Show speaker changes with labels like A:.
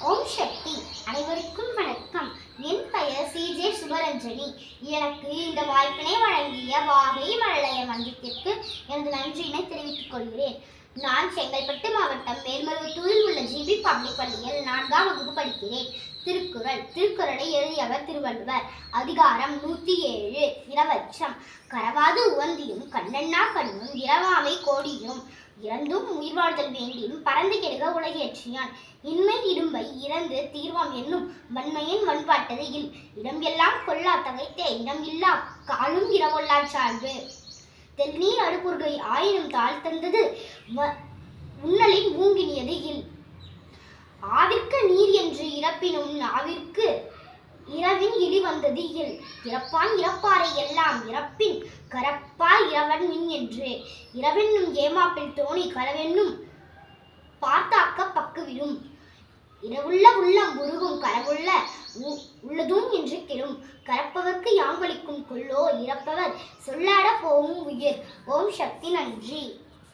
A: ஓம் சக்தி. அனைவருக்கும் வணக்கம். என் பெயர் சிஜே சுபரஞ்சனி எனக்கு இந்த வாய்ப்பினை வழங்கிய வாகை மழலைய மன்றத்திற்கு எனது நன்றியினை தெரிவித்துக் கொள்கிறேன். நான் செங்கல்பட்டு மாவட்டம் மேல்மருவத்தூரில் உள்ள ஜிபி பப்ளிக் பள்ளியில் நான்காம் வகுப்பு படிக்கிறேன். திருக்குறள் திருக்குறளை எழுதியவர் திருவள்ளுவர். அதிகாரம் நூற்றி ஏழு. இரவச்சம் கரவாது உவந்தியும் கண்ணண்ணா கண்ணும் இரவாமை கோடியும். இறந்தும் உயிர் வாழ்தல் வேண்டியும் பறந்து கெடுக உலகேற்றியான். இன்மை இடும்பை இறந்து தீர்வாம் என்னும் வன்மையின் வன்பாட்டது இல் இடம் எல்லாம் கொல்லா தகைத்தே இடம் இல்லா காலும் இரவொல்லா சார்பு. தென்னீர் அடுப்புர்கை ஆயினும் தாழ் தந்தது உன்னலின் ஊங்கினியது இல். இரவின் இடி வந்தது இல் இறப்பான் இறப்பாரை எல்லாம் இறப்பின். கரப்பா இரவன் மின் என்று. இரவென்னும் ஏமாப்பில் தோணி களவென்னும் பார்த்தாக்க பக்குவிடும். இரவுள்ள உள்ளம் உருகும் கரவுள்ள உ- உள்ளதும் என்று கெடும். கரப்பவர்க்கு யாங்களிக்கும் கொல்லோ இறப்பவர் சொல்லாட போகும் உயிர். ஓம் சக்தி நன்றி.